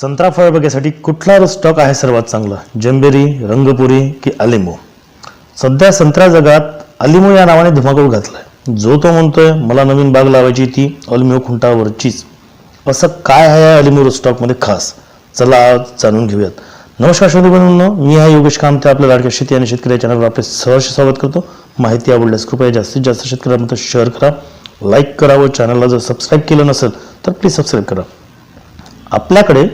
संत्रा फळबागेसाठी कुठला स्टॉक आहे सर्वात चांगला? जंबेरी रंगपुरी की अलिमो सध्या संत्रा जगात अलिमो या नावाने धुमाकूळ घातलाय. जो तो म्हणतोय मला नवीन बाग लावायची ती अलिमो खुंटावरचीच. असं काय आहे या अलिमो स्टॉकमध्ये खास? चला आज जाणून घेऊयात. नमस्कार श्रोते बंधूंनो मी हा योगेश कामते आपल्या लाडक्या शेती आणि शेतकरी या चॅनलवर आपले सहर्ष स्वागत करतो. माहिती आवडल्यास कृपया जास्तीत जास्त शेतकऱ्यांमध्ये शेअर करा लाईक करा व चॅनलला जर सबस्क्राईब केलं नसेल तर प्लीज सबस्क्राईब करा. आपल्याकडे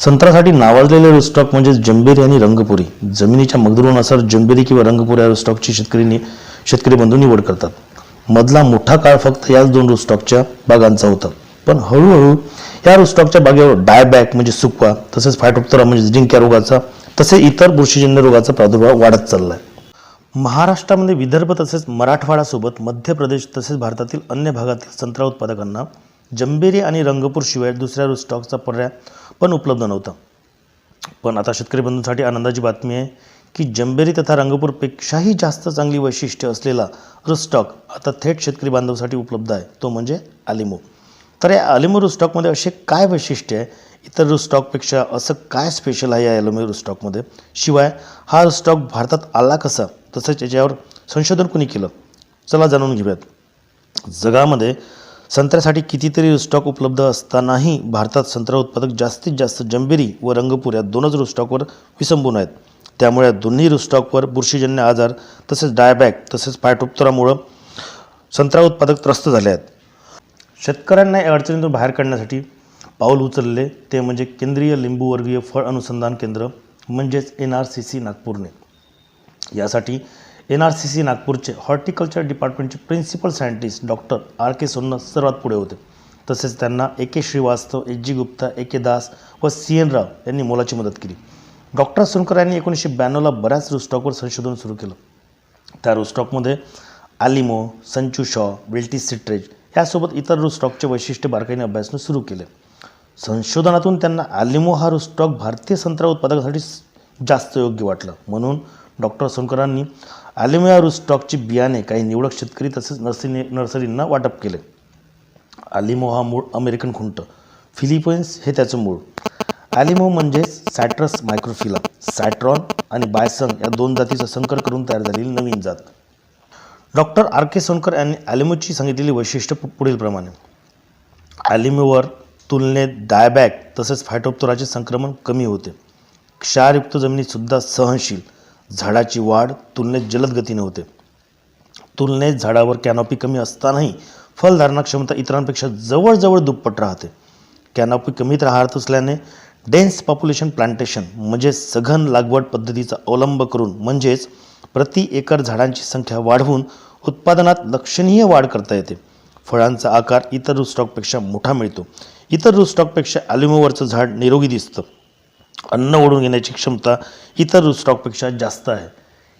संत्र्यासाठी नावाजलेले रुस्टॉक म्हणजे जंबेरी आणि रंगपुरी. जमिनीच्या मगदुरानुसार जंबेरी किंवा रंगपुरी या रुस्टॉकची शेतकरी शेतकरी बंधू निवड करतात. मधला मोठा काळ फक्त याच दोन रुस्टॉकच्या बागांचा होता. पण हळूहळू या रुस्टॉकच्या बागेवर डायबॅक म्हणजे सुकवा तसेच फायटोप्तरा म्हणजे जिंक्या रोगाचा तसेच इतर बुरशीजन्य रोगाचा प्रादुर्भाव वाढत चाललाय. महाराष्ट्रामध्ये विदर्भ तसेच मराठवाडासोबत मध्य प्रदेश तसेच भारतातील अन्य भागातील संत्रा उत्पादकांना जंबेरी आणि रंगपूर शिवाय दुसऱ्या रुस्टॉकचा पर्याय पण उपलब्ध नव्हता. पण आता शेतकरी बंधूंसाठी आनंदाची बातमी आहे की जंबेरी तथा रंगपूरपेक्षाही जास्त चांगली वैशिष्ट्य असलेला रुस्टॉक आता थेट शेतकरी बांधवासाठी उपलब्ध आहे. तो म्हणजे आलिमो. तर या आलिमो रुस्टॉकमध्ये असे काय वैशिष्ट्य आहे? इतर रुस्टॉकपेक्षा असं काय स्पेशल आहे या अलिमो रुस्टॉकमध्ये शिवाय हा रुस्टॉक भारतात आला कसा? तसंच याच्यावर संशोधन कुणी केलं? चला जाणून घेऊयात. जगामध्ये संत्र्यासाठी कितीतरी रुस्टॉक उपलब्ध असतानाही भारतात संत्रा उत्पादक जास्तीत जास्त जंबेरी व रंगपूर या दोनच रुस्टॉकवर विसंबून आहेत. त्यामुळे या दोन्ही रुस्टॉकवर बुरशीजन्य आजार तसेच डायबॅक तसेच पायटोप्तरामुळं संत्रा उत्पादक त्रस्त झाले आहेत. शेतकऱ्यांना या अडचणीतून बाहेर काढण्यासाठी पाऊल उचलले ते म्हणजे केंद्रीय लिंबूवर्गीय फळ अनुसंधान केंद्र म्हणजेच एन आर सी सी नागपूरने. यासाठी एन आर सी सी नागपूरचे horticulture डिपार्टमेंटचे principal scientist doctor R K Sonnar सर्वात पुढे होते. तसेच त्यांना A K Srivastava H G Gupta A K Das व सी एन राव यांनी मोलाची मदत केली. डॉक्टर सोनकर यांनी एकोणीसशे ब्याण्णवला बऱ्याच रुस्टॉकवर संशोधन सुरू केलं. त्या रुस्टॉकमध्ये आलिमो संचू शॉ विल्टी सिट्रेज यासोबत इतर रुस्टॉकचे वैशिष्ट्य बारकाईने अभ्यासणं सुरू केले. संशोधनातून त्यांना आलिमो हा रुस्टॉक भारतीय संत्रा उत्पादकासाठी जास्त योग्य वाटलं. म्हणून डॉक्टर सोनकरांनी ॲल्युमिया रुस्टॉकची बियाणे काही निवडक शेतकरी तसेच नर्सरी नर्सरींना वाटप केले. आलिमो हा मूळ अमेरिकन खुंट. फिलिपाईन्स हे त्याचं मूळ. ॲलिमो म्हणजे सॅट्रस मायक्रोफिला. सॅट्रॉन आणि बायसन या दोन जातीचा संकर करून तयार झालेली नवीन जात. डॉक्टर आर के सोनकर यांनी ॲलिमोची सांगितलेली वैशिष्ट्य पुढीलप्रमाणे ॲलिमोवर तुलनेत डायबॅक तसेच फायटोप्तोराचे संक्रमण कमी होते. क्षारयुक्त जमिनीतसुद्धा सहनशील. झाडाची वाढ तुलनेत जलद गतीने होते. तुलनेत झाडावर कॅनॉपी कमी असतानाही फलधारणा क्षमता इतरांपेक्षा जवळजवळ दुप्पट राहते. कॅनॉपी कमीत राहत असल्याने डेन्स पॉप्युलेशन प्लांटेशन म्हणजे सघन लागवड पद्धतीचा अवलंब करून म्हणजेच प्रति एकर झाडांची संख्या वाढवून उत्पादनात लक्षणीय वाढ करता येते. फळांचा आकार इतर रुस्टॉकपेक्षा मोठा मिळतो. इतर रुस्टॉकपेक्षा ॲल्युमोवरचं झाड निरोगी दिसतं. अन्न ओढून घेण्याची क्षमता इतर रुस्टॉकपेक्षा जास्त आहे.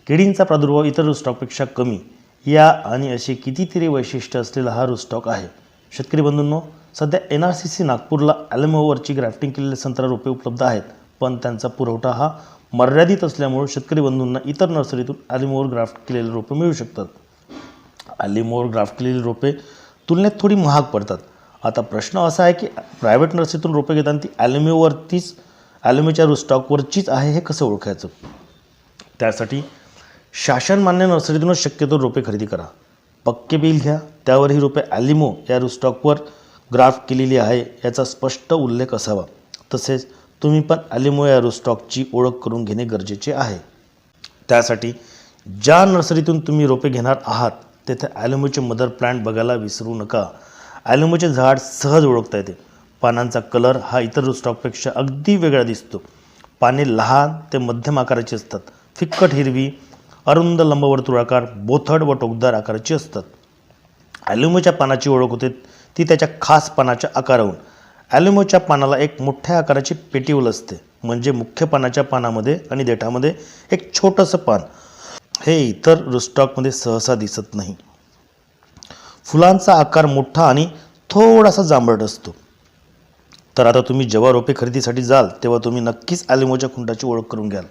किडींचा प्रादुर्भाव इतर रुस्टॉकपेक्षा कमी. या आणि असे कितीतरी वैशिष्ट्य असलेला हा रुस्टॉक आहे. शेतकरी बंधूंनो सध्या एन आर सी सी नागपूरला ॲलमोवरची ग्राफ्टिंग केलेले संत्रा रोपे उपलब्ध आहेत. पण त्यांचा पुरवठा हा मर्यादित असल्यामुळे शेतकरी बंधूंना इतर नर्सरीतून ॲलिमोवर ग्राफ्ट केलेले रोपे मिळू शकतात. ॲलिमोवर ग्राफ्ट केलेली रोपे तुलनेत थोडी महाग पडतात. आता प्रश्न असा आहे की प्रायव्हेट नर्सरीतून रोपे घेताना ती ॲलिमोवरतीच ॲल्युमिओवरतीच ॲल्युमिच्या रुस्टॉकवरचीच आहे हे कसं ओळखायचं? त्यासाठी शासनमान्य नर्सरीतूनच शक्यतो रोपे खरेदी करा. पक्के बिल घ्या. त्यावर ही रोपे ॲलिमो या रुस्टॉकवर ग्राफ केलेली आहे याचा स्पष्ट उल्लेख असावा. तसेच तुम्ही पण ॲलिमो या रुस्टॉकची ओळख करून घेणे गरजेचे आहे. त्यासाठी ज्या नर्सरीतून तुम्ही रोपे घेणार आहात तेथे ॲल्युमोचे मदर प्लांट बघायला विसरू नका. ॲल्युमोचे झाड सहज ओळखता येते. पानांचा कलर हा इतर रुस्टॉकपेक्षा अगदी वेगळा दिसतो. पाने लहान ते मध्यम आकाराची असतात. फिक्कट हिरवी अरुंद लंबवर्तुळाकार बोथड व टोकदार आकाराची असतात. ॲल्युमोच्या पानाची ओळख होते ती त्याच्या खास पानाच्या आकाराहून. ॲल्युमोच्या पानाला एक मोठ्या आकाराची पेटीवल असते. म्हणजे मुख्य पानाच्या पानामध्ये आणि देठामध्ये एक छोटंसं पान. हे इतर रुस्टॉकमध्ये सहसा दिसत नाही. फुलांचा आकार मोठा आणि थोडासा जांभळट असतो. तर आता तुम्ही जेव्हा रोपे खरेदीसाठी जाल तेव्हा तुम्ही नक्कीच ॲलिमोच्या खुंटाची ओळख करून घ्याल.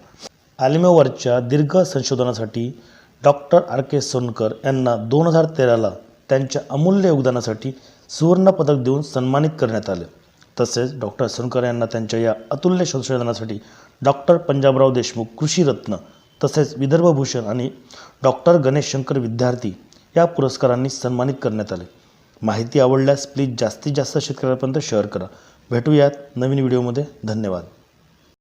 ॲलिमोवरच्या दीर्घ संशोधनासाठी डॉक्टर आर. के. सोनकर यांना दोन हजार तेराला त्यांच्या अमूल्य योगदानासाठी सुवर्णपदक देऊन सन्मानित करण्यात आले. तसेच डॉक्टर सोनकर यांना त्यांच्या या अतुल्य संशोधनासाठी डॉक्टर पंजाबराव देशमुख कृषीरत्न तसेच विदर्भभूषण आणि डॉक्टर गणेश शंकर विद्यार्थी या पुरस्कारांनी सन्मानित करण्यात आले. माहिती आवडल्यास प्लीज जास्तीत जास्त शेतकऱ्यांपर्यंत शेअर करा. भेटूयात नवीन व्हिडिओमध्ये. धन्यवाद.